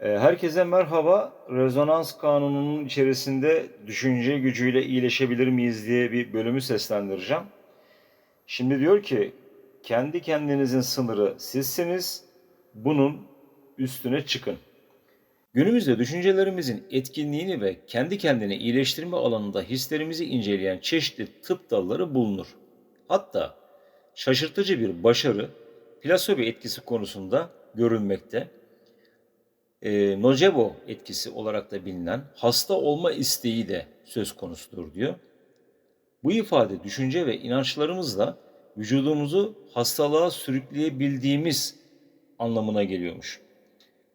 Ee, Herkese merhaba. Rezonans kanununun içerisinde düşünce gücüyle iyileşebilir miyiz diye bir bölümü seslendireceğim. Şimdi diyor ki kendi kendinizin sınırı sizsiniz. Bunun üstüne çıkın. Günümüzde düşüncelerimizin etkinliğini ve kendi kendine iyileştirme alanında hislerimizi inceleyen çeşitli tıp dalları bulunur. Hatta şaşırtıcı bir başarı plasebo etkisi konusunda görülmekte e, nocebo etkisi olarak da bilinen hasta olma isteği de söz konusudur diyor. Bu ifade düşünce ve inançlarımızla vücudumuzu hastalığa sürükleyebildiğimiz anlamına geliyormuş.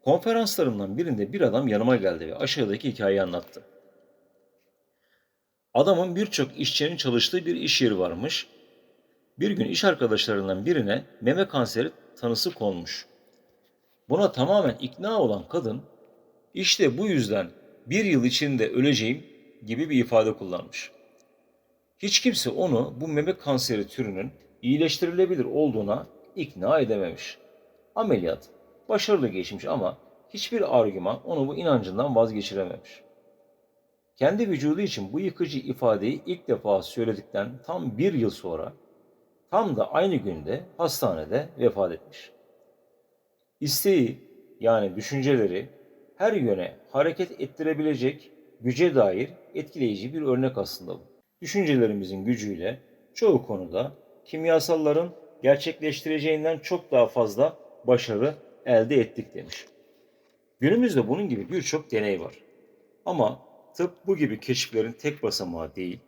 Konferanslarımdan birinde bir adam yanıma geldi ve aşağıdaki hikayeyi anlattı. Adamın birçok işçinin çalıştığı bir iş yeri varmış. Bir gün iş arkadaşlarından birine meme kanseri tanısı konmuş. Buna tamamen ikna olan kadın işte bu yüzden bir yıl içinde öleceğim gibi bir ifade kullanmış. Hiç kimse onu bu meme kanseri türünün iyileştirilebilir olduğuna ikna edememiş. Ameliyat başarılı geçmiş ama hiçbir argüman onu bu inancından vazgeçirememiş. Kendi vücudu için bu yıkıcı ifadeyi ilk defa söyledikten tam bir yıl sonra tam da aynı günde hastanede vefat etmiş. İsteği yani düşünceleri her yöne hareket ettirebilecek güce dair etkileyici bir örnek aslında bu. Düşüncelerimizin gücüyle çoğu konuda kimyasalların gerçekleştireceğinden çok daha fazla başarı elde ettik demiş. Günümüzde bunun gibi birçok deney var. Ama tıp bu gibi keşiflerin tek basamağı değil.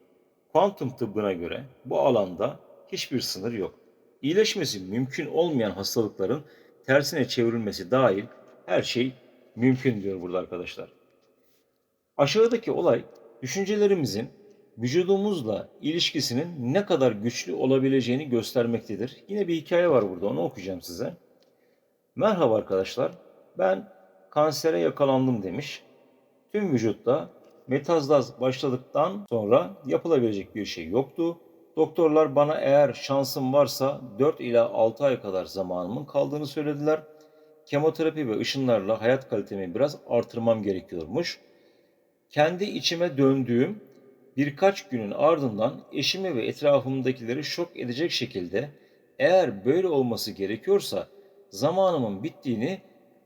Kuantum tıbbına göre bu alanda hiçbir sınır yok. İyileşmesi mümkün olmayan hastalıkların tersine çevrilmesi dahil her şey mümkün diyor burada arkadaşlar. Aşağıdaki olay düşüncelerimizin vücudumuzla ilişkisinin ne kadar güçlü olabileceğini göstermektedir. Yine bir hikaye var burada onu okuyacağım size. Merhaba arkadaşlar ben kansere yakalandım demiş. Tüm vücutta metastaz başladıktan sonra yapılabilecek bir şey yoktu. Doktorlar bana eğer şansım varsa 4 ila 6 ay kadar zamanımın kaldığını söylediler. Kemoterapi ve ışınlarla hayat kalitemi biraz artırmam gerekiyormuş. Kendi içime döndüğüm birkaç günün ardından eşimi ve etrafımdakileri şok edecek şekilde eğer böyle olması gerekiyorsa zamanımın bittiğini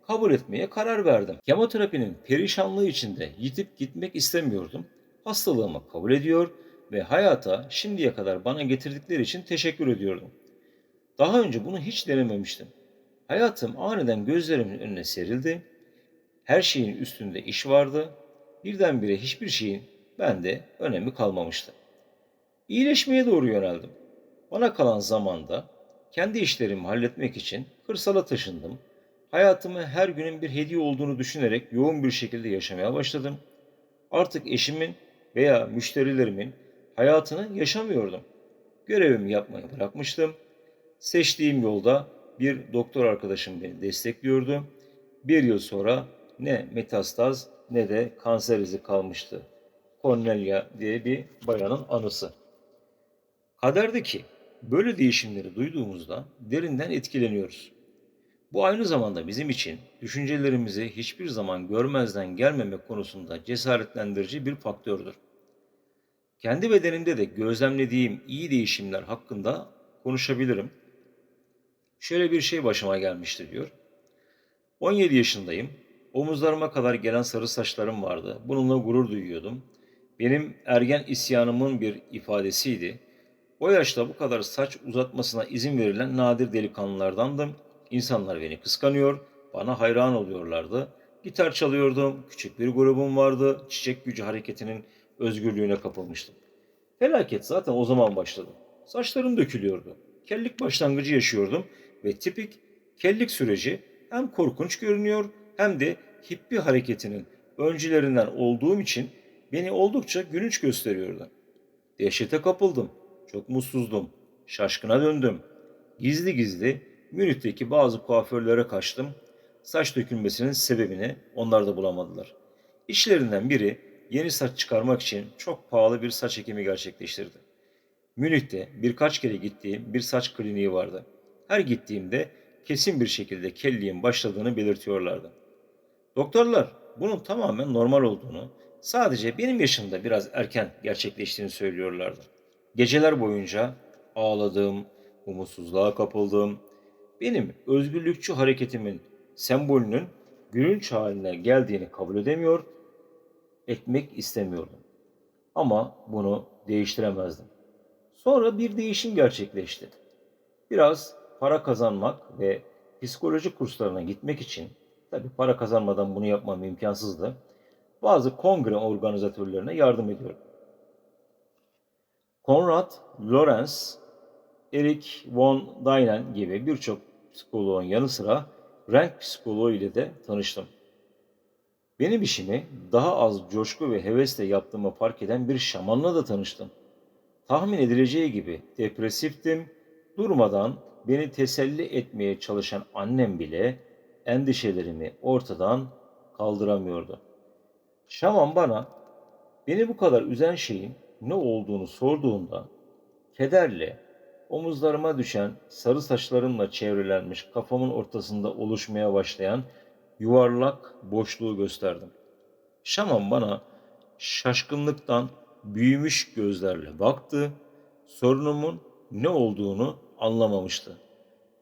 kabul etmeye karar verdim. Kemoterapinin perişanlığı içinde yitip gitmek istemiyordum. Hastalığımı kabul ediyor hayata şimdiye kadar bana getirdikleri için teşekkür ediyordum. Daha önce bunu hiç denememiştim. Hayatım aniden gözlerimin önüne serildi. Her şeyin üstünde iş vardı. Birdenbire hiçbir şeyin bende önemi kalmamıştı. İyileşmeye doğru yöneldim. Bana kalan zamanda kendi işlerimi halletmek için kırsala taşındım. Hayatımı her günün bir hediye olduğunu düşünerek yoğun bir şekilde yaşamaya başladım. Artık eşimin veya müşterilerimin hayatını yaşamıyordum. Görevimi yapmayı bırakmıştım. Seçtiğim yolda bir doktor arkadaşım beni destekliyordu. Bir yıl sonra ne metastaz ne de kanser izi kalmıştı. Cornelia diye bir bayanın anısı. Kaderde ki böyle değişimleri duyduğumuzda derinden etkileniyoruz. Bu aynı zamanda bizim için düşüncelerimizi hiçbir zaman görmezden gelmemek konusunda cesaretlendirici bir faktördür. Kendi bedenimde de gözlemlediğim iyi değişimler hakkında konuşabilirim. Şöyle bir şey başıma gelmişti diyor. 17 yaşındayım. Omuzlarıma kadar gelen sarı saçlarım vardı. Bununla gurur duyuyordum. Benim ergen isyanımın bir ifadesiydi. O yaşta bu kadar saç uzatmasına izin verilen nadir delikanlılardandım. İnsanlar beni kıskanıyor, bana hayran oluyorlardı. Gitar çalıyordum, küçük bir grubum vardı, çiçek gücü hareketinin özgürlüğüne kapılmıştım. Felaket zaten o zaman başladı. Saçlarım dökülüyordu. Kellik başlangıcı yaşıyordum ve tipik kellik süreci hem korkunç görünüyor hem de hippi hareketinin öncülerinden olduğum için beni oldukça gülünç gösteriyordu. Dehşete kapıldım. Çok mutsuzdum. Şaşkına döndüm. Gizli gizli Münih'teki bazı kuaförlere kaçtım. Saç dökülmesinin sebebini onlar da bulamadılar. İşlerinden biri yeni saç çıkarmak için çok pahalı bir saç ekimi gerçekleştirdi. Münih'te birkaç kere gittiğim bir saç kliniği vardı. Her gittiğimde kesin bir şekilde kelliğin başladığını belirtiyorlardı. Doktorlar bunun tamamen normal olduğunu, sadece benim yaşımda biraz erken gerçekleştiğini söylüyorlardı. Geceler boyunca ağladım, umutsuzluğa kapıldım. Benim özgürlükçü hareketimin sembolünün gülünç haline geldiğini kabul edemiyor, etmek istemiyordum. Ama bunu değiştiremezdim. Sonra bir değişim gerçekleşti. Biraz para kazanmak ve psikoloji kurslarına gitmek için, tabii para kazanmadan bunu yapmam imkansızdı, bazı kongre organizatörlerine yardım ediyorum. Konrad Lorenz, Eric von Däniken gibi birçok psikoloğun yanı sıra renk psikoloğu ile de tanıştım. Benim işimi daha az coşku ve hevesle yaptığımı fark eden bir şamanla da tanıştım. Tahmin edileceği gibi depresiftim, durmadan beni teselli etmeye çalışan annem bile endişelerimi ortadan kaldıramıyordu. Şaman bana beni bu kadar üzen şeyin ne olduğunu sorduğunda kederle omuzlarıma düşen sarı saçlarımla çevrelenmiş kafamın ortasında oluşmaya başlayan yuvarlak boşluğu gösterdim. Şaman bana şaşkınlıktan büyümüş gözlerle baktı. Sorunumun ne olduğunu anlamamıştı.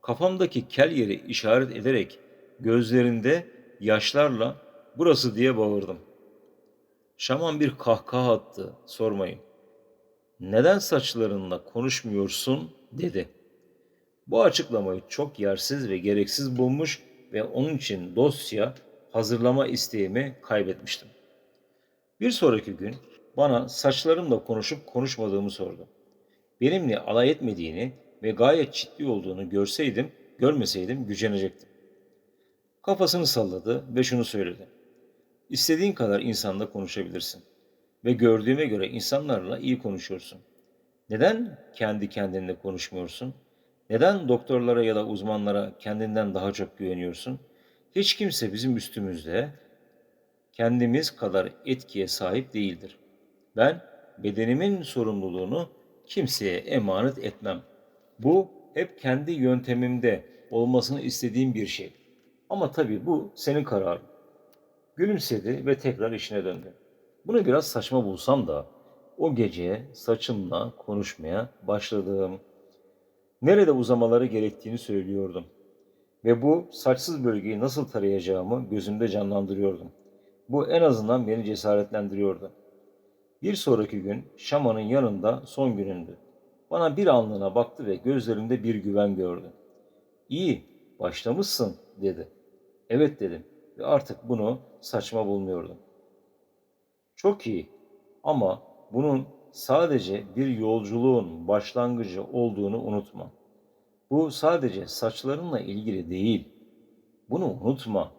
Kafamdaki kel yeri işaret ederek gözlerinde yaşlarla burası diye bağırdım. Şaman bir kahkaha attı, sormayın. Neden saçlarınla konuşmuyorsun dedi. Bu açıklamayı çok yersiz ve gereksiz bulmuş ve onun için dosya hazırlama isteğimi kaybetmiştim. Bir sonraki gün bana saçlarımla konuşup konuşmadığımı sordu. Benimle alay etmediğini ve gayet ciddi olduğunu görseydim, görmeseydim gücenecektim. Kafasını salladı ve şunu söyledi. İstediğin kadar insanla konuşabilirsin. Ve gördüğüme göre insanlarla iyi konuşuyorsun. Neden kendi kendinle konuşmuyorsun? Neden doktorlara ya da uzmanlara kendinden daha çok güveniyorsun? Hiç kimse bizim üstümüzde kendimiz kadar etkiye sahip değildir. Ben bedenimin sorumluluğunu kimseye emanet etmem. Bu hep kendi yöntemimde olmasını istediğim bir şey. Ama tabii bu senin kararın. Gülümsedi ve tekrar işine döndü. Bunu biraz saçma bulsam da o gece saçımla konuşmaya başladım. Nerede uzamaları gerektiğini söylüyordum. Ve bu saçsız bölgeyi nasıl tarayacağımı gözümde canlandırıyordum. Bu en azından beni cesaretlendiriyordu. Bir sonraki gün şamanın yanında son günündü. Bana bir anlığına baktı ve gözlerimde bir güven gördü. İyi, başlamışsın dedi. Evet dedim ve artık bunu saçma bulmuyordum. Çok iyi ama bunun sadece bir yolculuğun başlangıcı olduğunu unutma. Bu sadece saçlarınla ilgili değil. Bunu unutma.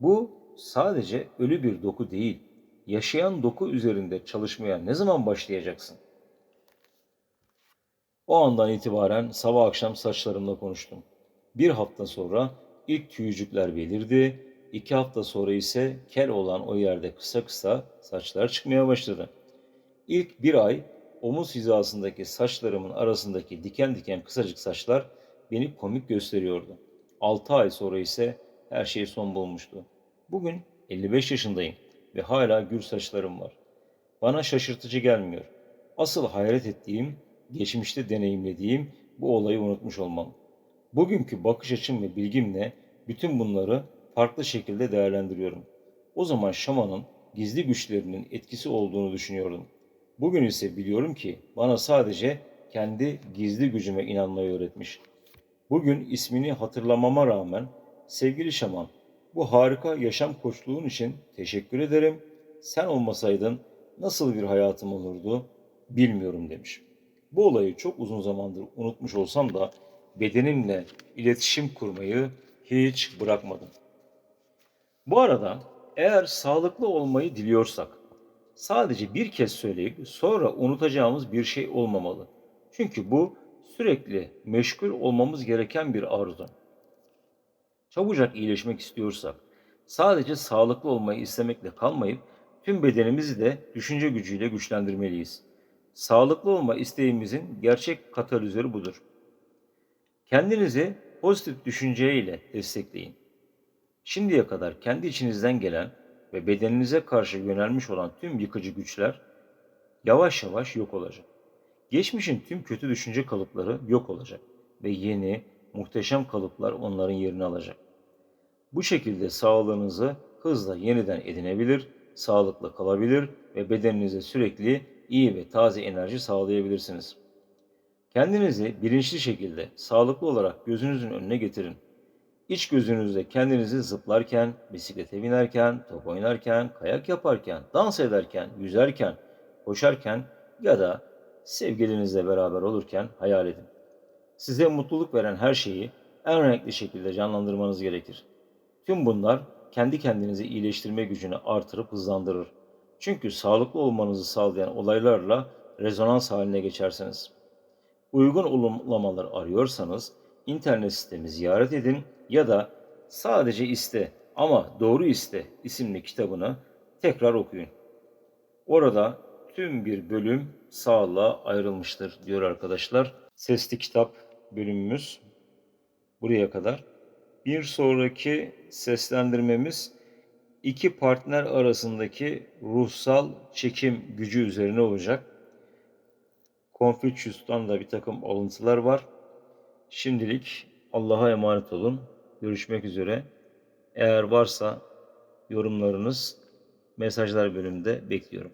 Bu sadece ölü bir doku değil. Yaşayan doku üzerinde çalışmaya ne zaman başlayacaksın? O andan itibaren sabah akşam saçlarımla konuştum. Bir hafta sonra ilk tüyücükler belirdi. İki hafta sonra ise kel olan o yerde kısa kısa saçlar çıkmaya başladı. İlk bir ay omuz hizasındaki saçlarımın arasındaki diken diken kısacık saçlar beni komik gösteriyordu. Altı ay sonra ise her şey son bulmuştu. Bugün 55 yaşındayım ve hala gür saçlarım var. Bana şaşırtıcı gelmiyor. Asıl hayret ettiğim, geçmişte deneyimlediğim bu olayı unutmuş olmam. Bugünkü bakış açım ve bilgimle bütün bunları farklı şekilde değerlendiriyorum. O zaman şamanın gizli güçlerinin etkisi olduğunu düşünüyordum. Bugün ise biliyorum ki bana sadece kendi gizli gücüme inanmayı öğretmiş. Bugün ismini hatırlamama rağmen sevgili şaman bu harika yaşam koçluğun için teşekkür ederim. Sen olmasaydın nasıl bir hayatım olurdu bilmiyorum demiş. Bu olayı çok uzun zamandır unutmuş olsam da bedenimle iletişim kurmayı hiç bırakmadım. Bu arada eğer sağlıklı olmayı diliyorsak sadece bir kez söyleyip sonra unutacağımız bir şey olmamalı. Çünkü bu sürekli meşgul olmamız gereken bir arzu. Çabucak iyileşmek istiyorsak sadece sağlıklı olmayı istemekle kalmayıp tüm bedenimizi de düşünce gücüyle güçlendirmeliyiz. Sağlıklı olma isteğimizin gerçek katalizörü budur. Kendinizi pozitif düşünceyle destekleyin. Şimdiye kadar kendi içinizden gelen ve bedeninize karşı yönelmiş olan tüm yıkıcı güçler yavaş yavaş yok olacak. Geçmişin tüm kötü düşünce kalıpları yok olacak ve yeni, muhteşem kalıplar onların yerini alacak. Bu şekilde sağlığınızı hızla yeniden edinebilir, sağlıklı kalabilir ve bedeninize sürekli iyi ve taze enerji sağlayabilirsiniz. Kendinizi bilinçli şekilde sağlıklı olarak gözünüzün önüne getirin. İç gözünüzde kendinizi zıplarken, bisiklete binerken, top oynarken, kayak yaparken, dans ederken, yüzerken, koşarken ya da sevgilinizle beraber olurken hayal edin. Size mutluluk veren her şeyi en renkli şekilde canlandırmanız gerekir. Tüm bunlar kendi kendinizi iyileştirme gücünü artırıp hızlandırır. Çünkü sağlıklı olmanızı sağlayan olaylarla rezonans haline geçersiniz. Uygun uygulamalar arıyorsanız internet sitemi ziyaret edin ya da sadece iste ama doğru iste isimli kitabını tekrar okuyun. Orada tüm bir bölüm sağlığa ayrılmıştır diyor arkadaşlar. Sesli kitap bölümümüz buraya kadar. Bir sonraki seslendirmemiz iki partner arasındaki ruhsal çekim gücü üzerine olacak. Confucius'tan da bir takım alıntılar var. Şimdilik Allah'a emanet olun. Görüşmek üzere. Eğer varsa yorumlarınız mesajlar bölümünde bekliyorum.